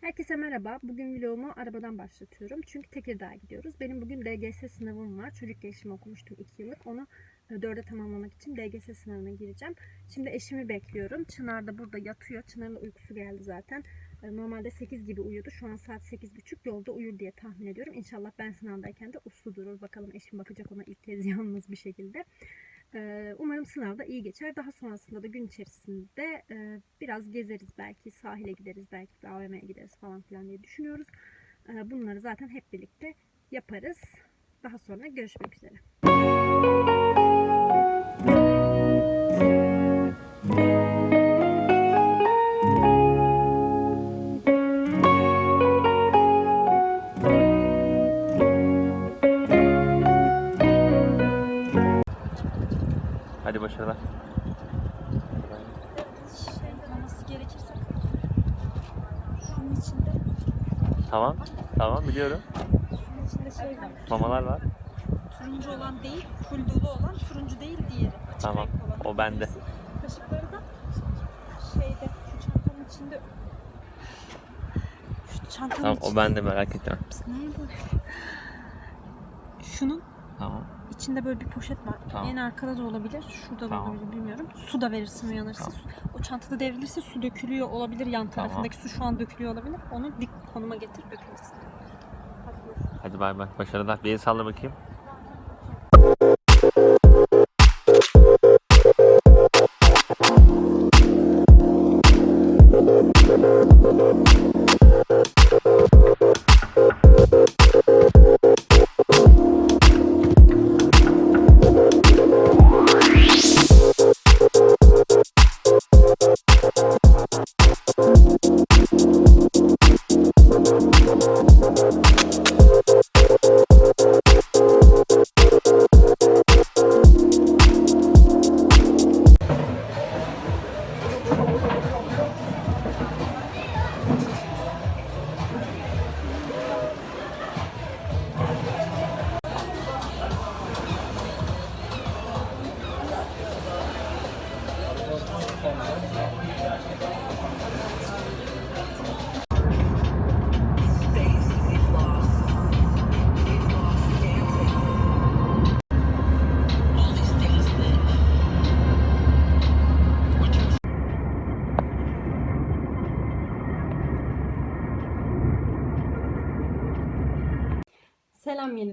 Herkese merhaba. Bugün vlogumu arabadan başlatıyorum. Çünkü Tekirdağ'a gidiyoruz. Benim bugün DGS sınavım var. Çocuk gelişimi okumuştum 2 yıllık. Onu 4'e tamamlamak için DGS sınavına gireceğim. Şimdi eşimi bekliyorum. Çınar da burada yatıyor. Çınar'ın da uykusu geldi zaten. E, Normalde 8 gibi uyudu. Şu an saat 8.30. Yolda uyur diye tahmin ediyorum. İnşallah ben sınavdayken de uslu durur. Bakalım eşim bakacak ona ilk kez yalnız bir şekilde. Ee, Umarım sınavda iyi geçer. Daha sonrasında da gün içerisinde e, biraz gezeriz belki, sahile gideriz, belki bir AVM'ye gideriz falan filan diye düşünüyoruz. Ee, Bunları zaten hep birlikte yaparız. Daha sonra görüşmek üzere. O bende. Kaşıkları da şeyde şu çantanın içinde şu çantanın Tamam içinde. o bende merak etme. Nerede? Şunun Tamam. içinde böyle bir poşet var. Tamam. En arkada da olabilir. Şurada da Tamam. olabilir bilmiyorum. Su da verirsin uyanırsa. Tamam. O çantada devrilirse su dökülüyor olabilir. Yan Tamam. tarafındaki su şu an dökülüyor olabilir. Onu dik konuma getir dökülsün. Hadi bay bay. Başarılar. Bir el salla bakayım.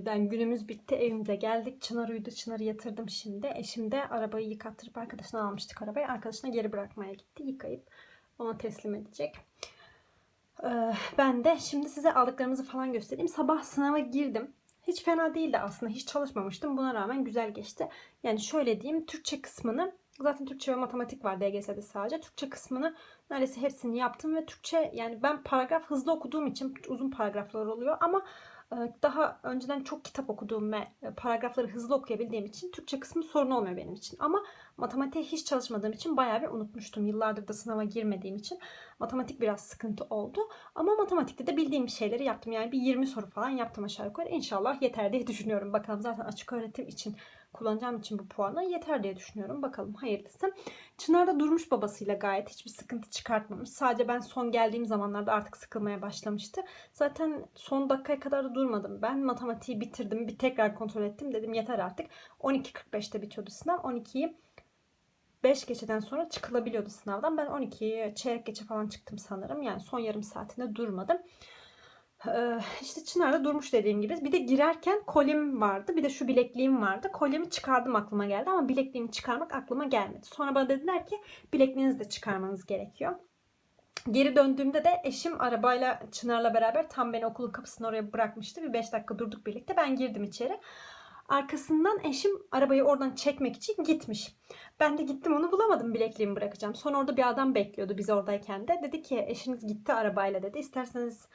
Yeniden. Günümüz bitti. Evimize geldik. Çınar uyudu. Çınar'ı yatırdım şimdi. Eşim de arabayı yıkattırıp arkadaşına almıştık arabayı. Arkadaşına geri bırakmaya gitti. Yıkayıp ona teslim edecek. Ee, ben de şimdi size aldıklarımızı falan göstereyim. Sabah sınava girdim. Hiç fena değildi aslında. Hiç çalışmamıştım. Buna rağmen güzel geçti. Yani şöyle diyeyim. Türkçe kısmını zaten Türkçe ve matematik var DGS'de sadece. Türkçe kısmını neredeyse hepsini yaptım ve Türkçe yani ben paragraf hızlı okuduğum için uzun paragraflar oluyor ama daha önceden çok kitap okuduğum ve e, paragrafları hızlı okuyabildiğim için Türkçe kısmı sorun olmuyor benim için. Ama matematiğe hiç çalışmadığım için bayağı bir unutmuştum. Yıllardır da sınava girmediğim için matematik biraz sıkıntı oldu. Ama matematikte de bildiğim şeyleri yaptım. Yani bir 20 soru falan yaptım aşağı yukarı. İnşallah yeter diye düşünüyorum. Bakalım zaten açık öğretim için kullanacağım için bu puanı yeter diye düşünüyorum. Bakalım hayırlısı. Çınar da durmuş babasıyla gayet hiçbir sıkıntı çıkartmamış. Sadece ben son geldiğim zamanlarda artık sıkılmaya başlamıştı. Zaten son dakikaya kadar da durmadım. Ben matematiği bitirdim. Bir tekrar kontrol ettim. Dedim yeter artık. 12.45'te bitiyordu sınav. 12'yi 5 geçeden sonra çıkılabiliyordu sınavdan. Ben 12'yi çeyrek geçe falan çıktım sanırım. Yani son yarım saatinde durmadım. Ee, işte Çınar'da durmuş dediğim gibi. Bir de girerken kolyem vardı. Bir de şu bilekliğim vardı. Kolyemi çıkardım aklıma geldi ama bilekliğimi çıkarmak aklıma gelmedi. Sonra bana dediler ki bilekliğinizi de çıkarmanız gerekiyor. Geri döndüğümde de eşim arabayla Çınar'la beraber tam beni okulun kapısına oraya bırakmıştı. Bir 5 dakika durduk birlikte. Ben girdim içeri. Arkasından eşim arabayı oradan çekmek için gitmiş. Ben de gittim onu bulamadım bilekliğimi bırakacağım. Sonra orada bir adam bekliyordu biz oradayken de. Dedi ki eşiniz gitti arabayla dedi. İsterseniz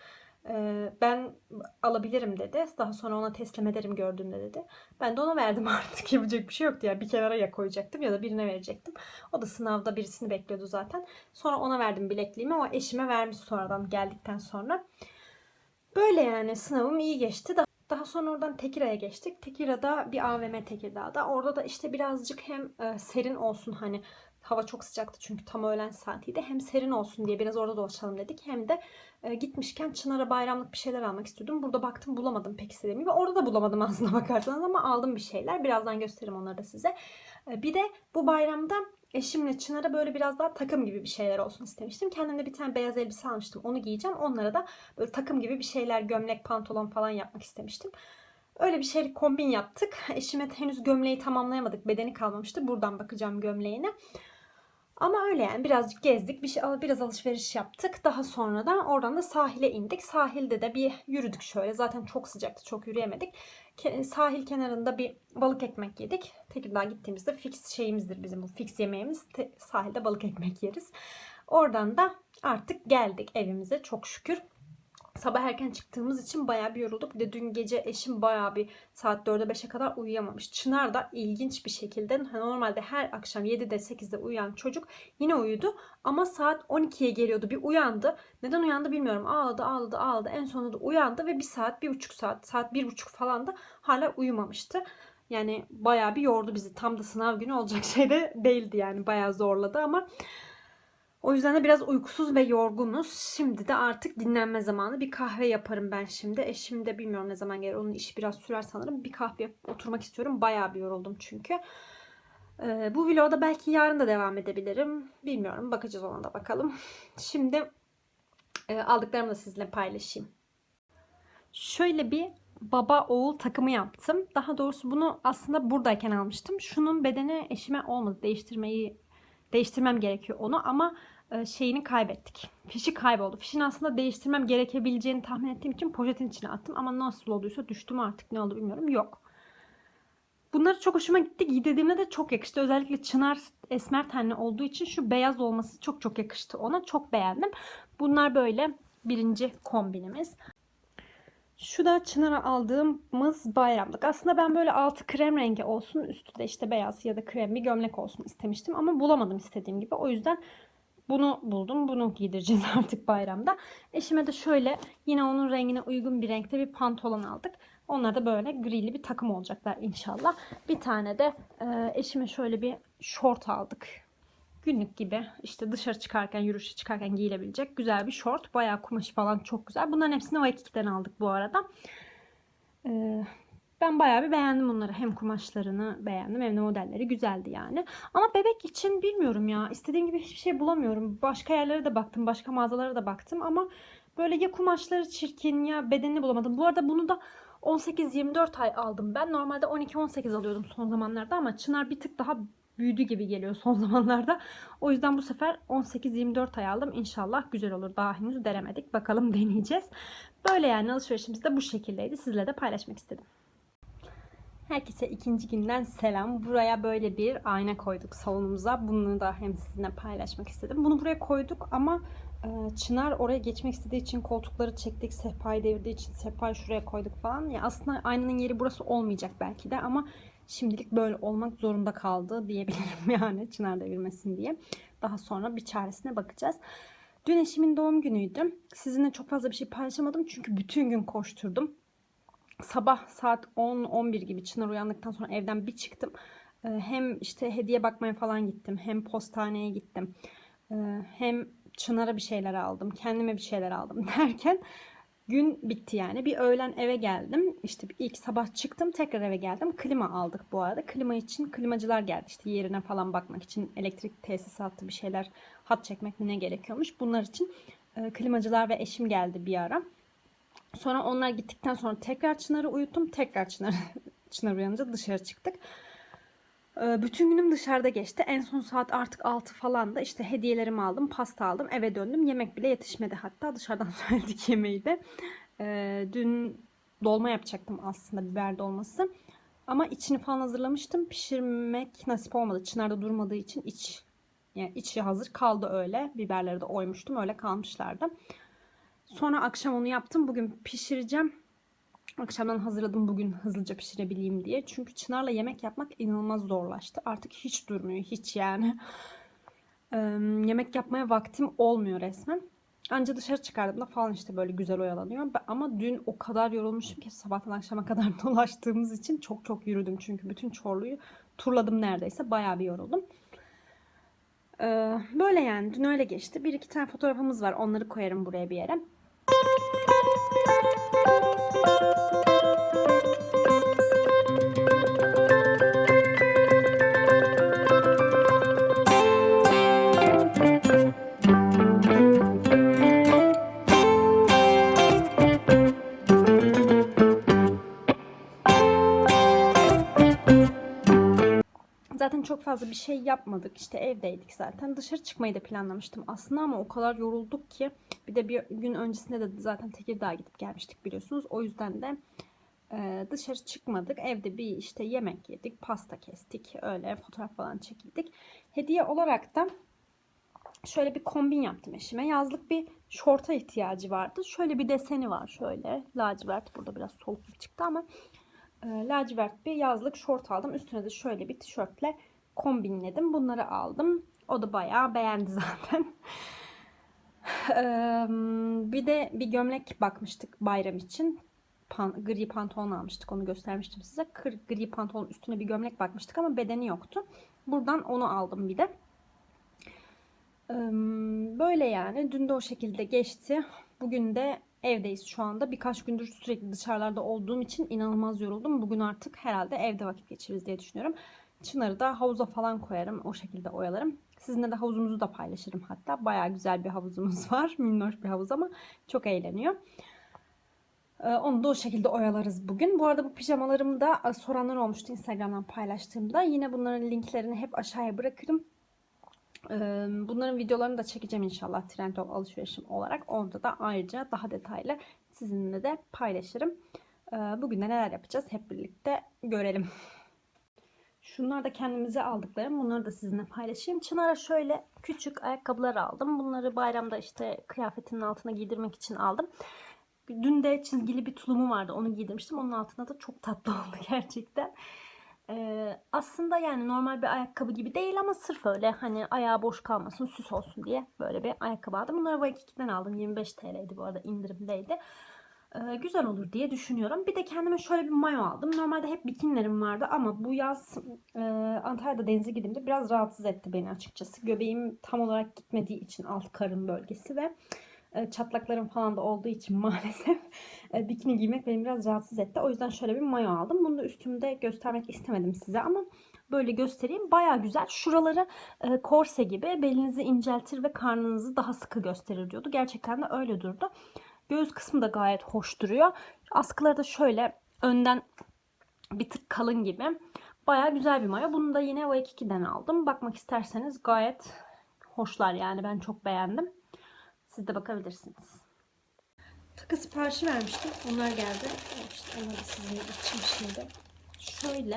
ben alabilirim dedi. Daha sonra ona teslim ederim gördüğümde dedi. Ben de ona verdim artık. Yapacak bir şey yoktu ya. Bir kenara ya koyacaktım ya da birine verecektim. O da sınavda birisini bekliyordu zaten. Sonra ona verdim bilekliğimi. O eşime vermiş sonradan geldikten sonra. Böyle yani sınavım iyi geçti. Daha daha sonra oradan Tekirdağ'a geçtik. Tekirdağ'da bir AVM Tekirdağ'da. Orada da işte birazcık hem e, serin olsun hani Hava çok sıcaktı çünkü tam öğlen saatiydi. Hem serin olsun diye biraz orada dolaşalım dedik. Hem de e, gitmişken Çınar'a bayramlık bir şeyler almak istiyordum. Burada baktım bulamadım pek istediğim gibi. Orada da bulamadım aslında bakarsanız ama aldım bir şeyler. Birazdan gösteririm onları da size. E, bir de bu bayramda eşimle Çınar'a böyle biraz daha takım gibi bir şeyler olsun istemiştim. Kendimde bir tane beyaz elbise almıştım. Onu giyeceğim. Onlara da böyle takım gibi bir şeyler, gömlek, pantolon falan yapmak istemiştim. Öyle bir şey kombin yaptık. Eşime henüz gömleği tamamlayamadık. Bedeni kalmamıştı. Buradan bakacağım gömleğine. Ama öyle yani birazcık gezdik, bir şey, biraz alışveriş yaptık. Daha sonra da oradan da sahile indik. Sahilde de bir yürüdük şöyle. Zaten çok sıcaktı, çok yürüyemedik. Sahil kenarında bir balık ekmek yedik. Tekirdağ gittiğimizde fix şeyimizdir bizim bu fix yemeğimiz. Te- sahilde balık ekmek yeriz. Oradan da artık geldik evimize çok şükür. Sabah erken çıktığımız için bayağı bir yorulduk. Bir de dün gece eşim bayağı bir saat 4'e 5'e kadar uyuyamamış. Çınar da ilginç bir şekilde normalde her akşam 7'de 8'de uyuyan çocuk yine uyudu. Ama saat 12'ye geliyordu bir uyandı. Neden uyandı bilmiyorum. Ağladı ağladı ağladı. En sonunda da uyandı ve bir saat, bir buçuk saat, saat bir buçuk falan da hala uyumamıştı. Yani bayağı bir yordu bizi. Tam da sınav günü olacak şey de değildi yani. Bayağı zorladı ama o yüzden de biraz uykusuz ve yorgunuz. Şimdi de artık dinlenme zamanı. Bir kahve yaparım ben şimdi. Eşim de bilmiyorum ne zaman gelir. Onun işi biraz sürer sanırım. Bir kahve oturmak istiyorum. Bayağı bir yoruldum çünkü. Ee, bu vlogda belki yarın da devam edebilirim. Bilmiyorum. Bakacağız ona da bakalım. Şimdi e, aldıklarımı da sizinle paylaşayım. Şöyle bir baba oğul takımı yaptım. Daha doğrusu bunu aslında buradayken almıştım. Şunun bedeni eşime olmadı. Değiştirmeyi değiştirmem gerekiyor onu ama e, şeyini kaybettik. Fişi kayboldu. Fişini aslında değiştirmem gerekebileceğini tahmin ettiğim için poşetin içine attım ama nasıl olduysa düştüm artık ne oldu bilmiyorum. Yok. Bunları çok hoşuma gitti. Giydirdiğimde de çok yakıştı. Özellikle çınar esmer tenli olduğu için şu beyaz olması çok çok yakıştı ona. Çok beğendim. Bunlar böyle birinci kombinimiz. Şu da Çınar'a aldığımız bayramlık. Aslında ben böyle altı krem rengi olsun, üstü de işte beyaz ya da krem bir gömlek olsun istemiştim. Ama bulamadım istediğim gibi. O yüzden bunu buldum. Bunu giydireceğiz artık bayramda. Eşime de şöyle yine onun rengine uygun bir renkte bir pantolon aldık. Onlar da böyle grili bir takım olacaklar inşallah. Bir tane de e, eşime şöyle bir şort aldık. Günlük gibi işte dışarı çıkarken, yürüyüşe çıkarken giyilebilecek güzel bir şort. Bayağı kumaşı falan çok güzel. Bunların hepsini Waikiki'den aldık bu arada. Ee, ben bayağı bir beğendim bunları. Hem kumaşlarını beğendim hem de modelleri güzeldi yani. Ama bebek için bilmiyorum ya. İstediğim gibi hiçbir şey bulamıyorum. Başka yerlere de baktım. Başka mağazalara da baktım ama böyle ya kumaşları çirkin ya bedenini bulamadım. Bu arada bunu da 18-24 ay aldım ben. Normalde 12-18 alıyordum son zamanlarda ama Çınar bir tık daha büyüdü gibi geliyor son zamanlarda. O yüzden bu sefer 18-24 ay aldım. İnşallah güzel olur. Daha henüz denemedik. Bakalım deneyeceğiz. Böyle yani alışverişimiz de bu şekildeydi. Sizle de paylaşmak istedim. Herkese ikinci günden selam. Buraya böyle bir ayna koyduk salonumuza. Bunu da hem sizinle paylaşmak istedim. Bunu buraya koyduk ama e, Çınar oraya geçmek istediği için koltukları çektik. Sehpayı devirdiği için sehpayı şuraya koyduk falan. Ya aslında aynanın yeri burası olmayacak belki de ama şimdilik böyle olmak zorunda kaldı diyebilirim yani Çınar devirmesin diye. Daha sonra bir çaresine bakacağız. Dün eşimin doğum günüydü. Sizinle çok fazla bir şey paylaşamadım çünkü bütün gün koşturdum. Sabah saat 10-11 gibi Çınar uyandıktan sonra evden bir çıktım. Ee, Hem işte hediye bakmaya falan gittim. Hem postaneye gittim. Ee, Hem Çınar'a bir şeyler aldım. Kendime bir şeyler aldım derken gün bitti yani. Bir öğlen eve geldim. İşte ilk sabah çıktım tekrar eve geldim. Klima aldık bu arada. Klima için klimacılar geldi. İşte yerine falan bakmak için elektrik tesisatı bir şeyler hat çekmek ne gerekiyormuş. Bunlar için e, klimacılar ve eşim geldi bir ara. Sonra onlar gittikten sonra tekrar Çınar'ı uyuttum. Tekrar Çınar, Çınar uyanınca dışarı çıktık. Ee, Bütün günüm dışarıda geçti. En son saat artık 6 falan da işte hediyelerimi aldım, pasta aldım, eve döndüm. Yemek bile yetişmedi hatta dışarıdan söyledik yemeği de. Ee, Dün dolma yapacaktım aslında biber dolması. Ama içini falan hazırlamıştım. Pişirmek nasip olmadı. Çınar'da durmadığı için iç yani içi hazır kaldı öyle. Biberleri de oymuştum. Öyle kalmışlardı. Sonra akşam onu yaptım. Bugün pişireceğim. Akşamdan hazırladım bugün hızlıca pişirebileyim diye. Çünkü Çınar'la yemek yapmak inanılmaz zorlaştı. Artık hiç durmuyor. Hiç yani. Ee, yemek yapmaya vaktim olmuyor resmen. Anca dışarı çıkardığımda falan işte böyle güzel oyalanıyor. Ama dün o kadar yorulmuşum ki sabahtan akşama kadar dolaştığımız için çok çok yürüdüm. Çünkü bütün Çorlu'yu turladım neredeyse. Bayağı bir yoruldum. Ee, böyle yani dün öyle geçti. Bir iki tane fotoğrafımız var. Onları koyarım buraya bir yere. Fazla bir şey yapmadık. İşte evdeydik zaten. Dışarı çıkmayı da planlamıştım aslında ama o kadar yorulduk ki. Bir de bir gün öncesinde de zaten Tekirdağ'a gidip gelmiştik biliyorsunuz. O yüzden de e, dışarı çıkmadık. Evde bir işte yemek yedik, pasta kestik. Öyle fotoğraf falan çekildik. Hediye olarak da şöyle bir kombin yaptım eşime. Yazlık bir şorta ihtiyacı vardı. Şöyle bir deseni var şöyle. Lacivert burada biraz soluk çıktı ama e, lacivert bir yazlık şort aldım. Üstüne de şöyle bir tişörtle kombinledim. Bunları aldım. O da bayağı beğendi zaten. Bir de bir gömlek bakmıştık bayram için. Pan- gri pantolon almıştık. Onu göstermiştim size. Kır, gri pantolon üstüne bir gömlek bakmıştık ama bedeni yoktu. Buradan onu aldım bir de. Böyle yani. Dün de o şekilde geçti. Bugün de evdeyiz şu anda. Birkaç gündür sürekli dışarılarda olduğum için inanılmaz yoruldum. Bugün artık herhalde evde vakit geçiririz diye düşünüyorum. Çınar'ı da havuza falan koyarım. O şekilde oyalarım. Sizinle de havuzumuzu da paylaşırım hatta. Baya güzel bir havuzumuz var. Minnoş bir havuz ama çok eğleniyor. Ee, Onu da o şekilde oyalarız bugün. Bu arada bu pijamalarımı da e, soranlar olmuştu Instagram'dan paylaştığımda. Yine bunların linklerini hep aşağıya bırakırım. Ee, Bunların videolarını da çekeceğim inşallah Trendyol alışverişim olarak. Orada da ayrıca daha detaylı sizinle de paylaşırım. Ee, Bugün de neler yapacağız hep birlikte görelim. Şunlar da kendimize aldıklarım. Bunları da sizinle paylaşayım. Çınar'a şöyle küçük ayakkabılar aldım. Bunları bayramda işte kıyafetinin altına giydirmek için aldım. Dün de çizgili bir tulumu vardı. Onu giydirmiştim. Onun altına da çok tatlı oldu gerçekten. Ee, aslında yani normal bir ayakkabı gibi değil ama sırf öyle hani ayağı boş kalmasın süs olsun diye böyle bir ayakkabı aldım. Bunları Waikiki'den aldım. 25 TL'ydi bu arada indirimdeydi. Ee, güzel olur diye düşünüyorum. Bir de kendime şöyle bir mayo aldım. Normalde hep bikinilerim vardı ama bu yaz e, Antalya'da denize gidince biraz rahatsız etti beni açıkçası. Göbeğim tam olarak gitmediği için alt karın bölgesi ve e, çatlaklarım falan da olduğu için maalesef e, bikini giymek beni biraz rahatsız etti. O yüzden şöyle bir mayo aldım. Bunu da üstümde göstermek istemedim size ama böyle göstereyim. Baya güzel. Şuraları e, korse gibi belinizi inceltir ve karnınızı daha sıkı gösterir diyordu. Gerçekten de öyle durdu. Göğüs kısmı da gayet hoş duruyor. Askıları da şöyle önden bir tık kalın gibi. Baya güzel bir mayo. Bunu da yine Waikiki'den aldım. Bakmak isterseniz gayet hoşlar yani. Ben çok beğendim. Siz de bakabilirsiniz. Takı siparişi vermiştim. Onlar geldi. İşte onları sizinle açayım şimdi. Şöyle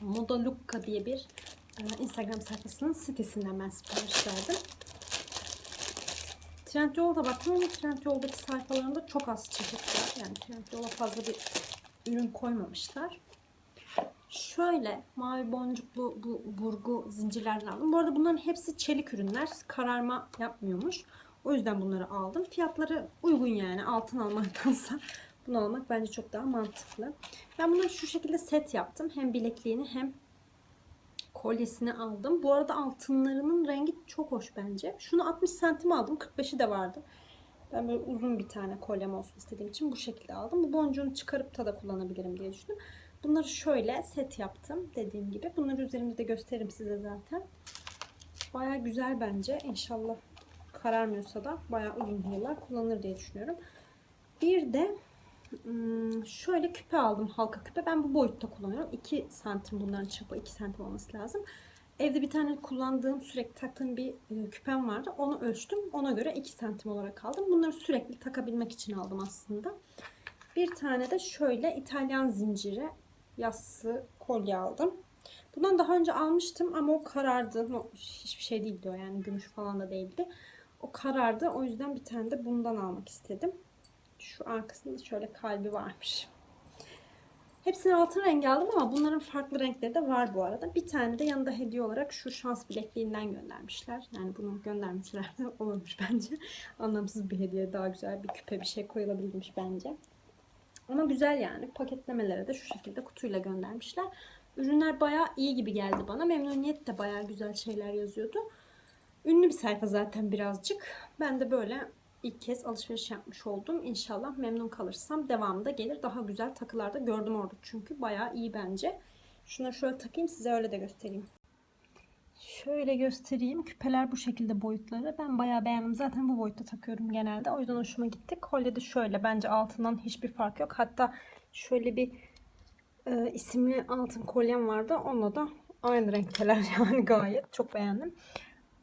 Moda Lukka diye bir e, Instagram sayfasının sitesinden ben sipariş verdim. Trendyol'da baktım ama Trendyol'daki sayfalarında çok az çeşit var. Yani Trendyol'a fazla bir ürün koymamışlar. Şöyle mavi boncuklu bu burgu zincirlerden aldım. Bu arada bunların hepsi çelik ürünler. Kararma yapmıyormuş. O yüzden bunları aldım. Fiyatları uygun yani. Altın almaktansa bunu almak bence çok daha mantıklı. Ben bunları şu şekilde set yaptım. Hem bilekliğini hem kolyesini aldım. Bu arada altınlarının rengi çok hoş bence. Şunu 60 santim aldım. 45'i de vardı. Ben böyle uzun bir tane kolyem olsun istediğim için bu şekilde aldım. Bu boncuğunu çıkarıp da da kullanabilirim diye düşündüm. Bunları şöyle set yaptım dediğim gibi. Bunları üzerimde de gösteririm size zaten. Baya güzel bence. İnşallah kararmıyorsa da baya uzun yıllar kullanır diye düşünüyorum. Bir de şöyle küpe aldım halka küpe. Ben bu boyutta kullanıyorum. 2 santim bunların çapı 2 santim olması lazım. Evde bir tane kullandığım sürekli taktığım bir e, küpem vardı. Onu ölçtüm. Ona göre 2 santim olarak aldım. Bunları sürekli takabilmek için aldım aslında. Bir tane de şöyle İtalyan zinciri yassı kolye aldım. Bundan daha önce almıştım ama o karardı. Hiçbir şey değildi o yani gümüş falan da değildi. O karardı. O yüzden bir tane de bundan almak istedim. Şu arkasında şöyle kalbi varmış. Hepsini altın rengi aldım ama bunların farklı renkleri de var bu arada. Bir tane de yanında hediye olarak şu şans bilekliğinden göndermişler. Yani bunu göndermişler de olurmuş bence. Anlamsız bir hediye. Daha güzel bir küpe bir şey koyulabilmiş bence. Ama güzel yani. Paketlemelere de şu şekilde kutuyla göndermişler. Ürünler bayağı iyi gibi geldi bana. Memnuniyet de bayağı güzel şeyler yazıyordu. Ünlü bir sayfa zaten birazcık. Ben de böyle ilk kez alışveriş yapmış oldum. İnşallah memnun kalırsam devamında gelir. Daha güzel takılar da gördüm orada çünkü. Bayağı iyi bence. Şuna şöyle takayım size öyle de göstereyim. Şöyle göstereyim. Küpeler bu şekilde boyutları. Ben bayağı beğendim. Zaten bu boyutta takıyorum genelde. O yüzden hoşuma gitti. Kolye de şöyle. Bence altından hiçbir fark yok. Hatta şöyle bir e, isimli altın kolyem vardı. Onunla da aynı renkteler yani gayet. Çok beğendim.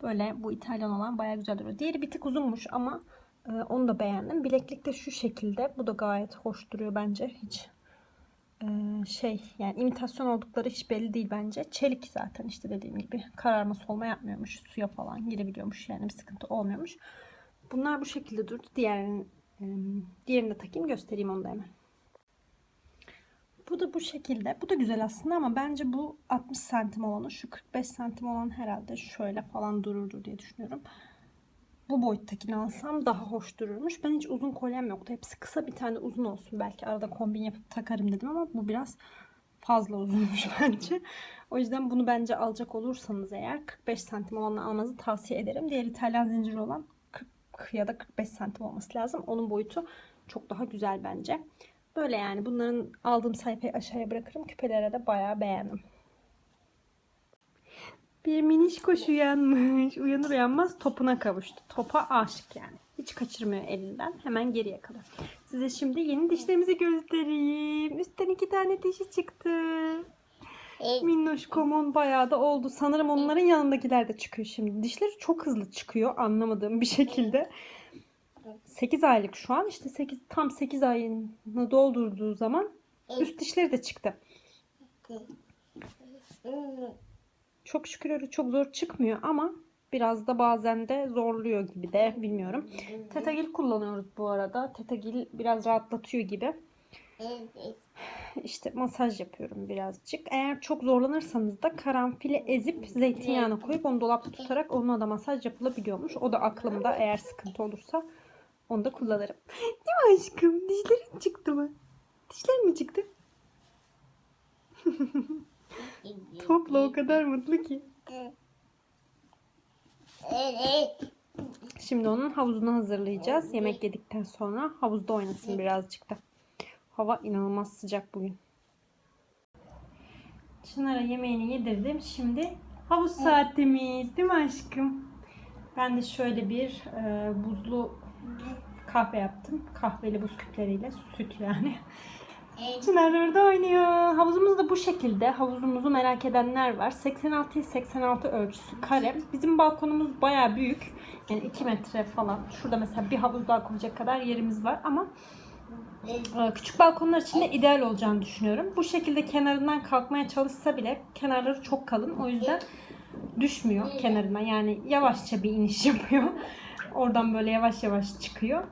Böyle bu İtalyan olan bayağı güzel duruyor. Diğeri bir tık uzunmuş ama onu da beğendim. Bileklik de şu şekilde. Bu da gayet hoş duruyor bence. Hiç e, şey yani imitasyon oldukları hiç belli değil bence. Çelik zaten işte dediğim gibi kararma solma yapmıyormuş. Suya falan girebiliyormuş yani bir sıkıntı olmuyormuş. Bunlar bu şekilde durdu. Diğerini, e, diğerini de takayım göstereyim onu da hemen. Bu da bu şekilde. Bu da güzel aslında ama bence bu 60 santim olanı şu 45 santim olan herhalde şöyle falan dururdu diye düşünüyorum. Bu boyuttakini alsam daha hoş dururmuş. Ben hiç uzun kolyem yoktu. Hepsi kısa bir tane uzun olsun. Belki arada kombin yapıp takarım dedim ama bu biraz fazla uzunmuş bence. O yüzden bunu bence alacak olursanız eğer 45 santim olanı almanızı tavsiye ederim. Diğer İtalyan zinciri olan 40 ya da 45 santim olması lazım. Onun boyutu çok daha güzel bence. Böyle yani bunların aldığım sayfayı aşağıya bırakırım. Küpelere de bayağı beğendim. Bir miniş koş uyanmış. Uyanır uyanmaz topuna kavuştu. Topa aşık yani. Hiç kaçırmıyor elinden. Hemen geriye kadar. Size şimdi yeni dişlerimizi göstereyim. Üstten iki tane dişi çıktı. Minnoş komon bayağı da oldu. Sanırım onların yanındakiler de çıkıyor şimdi. Dişleri çok hızlı çıkıyor anlamadığım bir şekilde. 8 aylık şu an. İşte 8 tam 8 ayını doldurduğu zaman üst dişleri de çıktı. Çok şükür öyle çok zor çıkmıyor ama biraz da bazen de zorluyor gibi de bilmiyorum. Tetagil kullanıyoruz bu arada. Tetagil biraz rahatlatıyor gibi. İşte masaj yapıyorum birazcık. Eğer çok zorlanırsanız da karanfili ezip zeytinyağına koyup onu dolapta tutarak onunla da masaj yapılabiliyormuş. O da aklımda eğer sıkıntı olursa onu da kullanırım. Değil mi aşkım? Dişlerin çıktı mı? Dişlerin mi çıktı? Topla o kadar mutlu ki. Şimdi onun havuzunu hazırlayacağız. Yemek yedikten sonra havuzda oynasın birazcık da. Hava inanılmaz sıcak bugün. Çınar'a yemeğini yedirdim. Şimdi havuz saatimiz değil mi aşkım? Ben de şöyle bir e, buzlu kahve yaptım. Kahveli buz küpleriyle. Süt yani. Çınar orada oynuyor. Havuzumuz da bu şekilde. Havuzumuzu merak edenler var. 86 86 ölçüsü kare. Bizim balkonumuz baya büyük. Yani 2 metre falan. Şurada mesela bir havuz daha koyacak kadar yerimiz var ama e, küçük balkonlar için de ideal olacağını düşünüyorum. Bu şekilde kenarından kalkmaya çalışsa bile kenarları çok kalın. O yüzden düşmüyor kenarına. Yani yavaşça bir iniş yapıyor. Oradan böyle yavaş yavaş çıkıyor.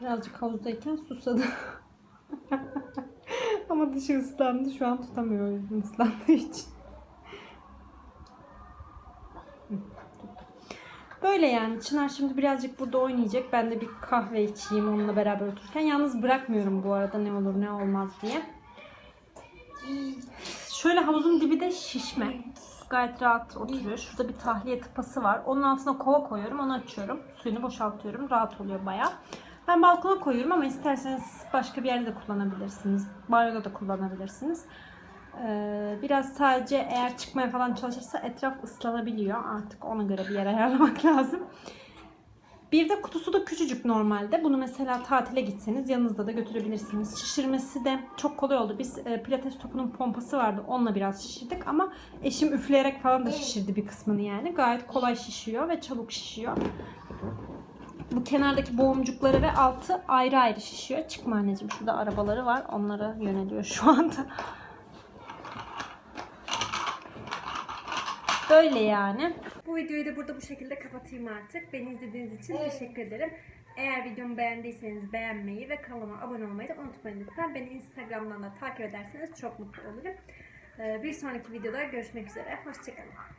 Birazcık havuzdayken susadı. Ama dışı ıslandı. Şu an tutamıyor ıslandığı için. Böyle yani. Çınar şimdi birazcık burada oynayacak. Ben de bir kahve içeyim onunla beraber otururken. Yalnız bırakmıyorum bu arada ne olur ne olmaz diye. Şöyle havuzun dibi de şişme. Gayet rahat oturuyor. Şurada bir tahliye tıpası var. Onun altına kova koyuyorum. Onu açıyorum. Suyunu boşaltıyorum. Rahat oluyor bayağı. Ben balkona koyuyorum ama isterseniz başka bir yerde de kullanabilirsiniz. Banyoda da kullanabilirsiniz. Ee, biraz sadece eğer çıkmaya falan çalışırsa etraf ıslanabiliyor. Artık ona göre bir yer ayarlamak lazım. Bir de kutusu da küçücük normalde. Bunu mesela tatile gitseniz yanınızda da götürebilirsiniz. Şişirmesi de çok kolay oldu. Biz e, pilates topunun pompası vardı. Onunla biraz şişirdik ama eşim üfleyerek falan da şişirdi bir kısmını yani. Gayet kolay şişiyor ve çabuk şişiyor. Bu kenardaki boğumcukları ve altı ayrı ayrı şişiyor. Çıkma anneciğim. Şurada arabaları var. Onlara yöneliyor şu anda. Böyle yani. Bu videoyu da burada bu şekilde kapatayım artık. Beni izlediğiniz için teşekkür ederim. Eğer videomu beğendiyseniz beğenmeyi ve kanalıma abone olmayı da unutmayın lütfen. Beni Instagram'dan da takip ederseniz çok mutlu olurum. Ee, Bir sonraki videoda görüşmek üzere. Hoşçakalın.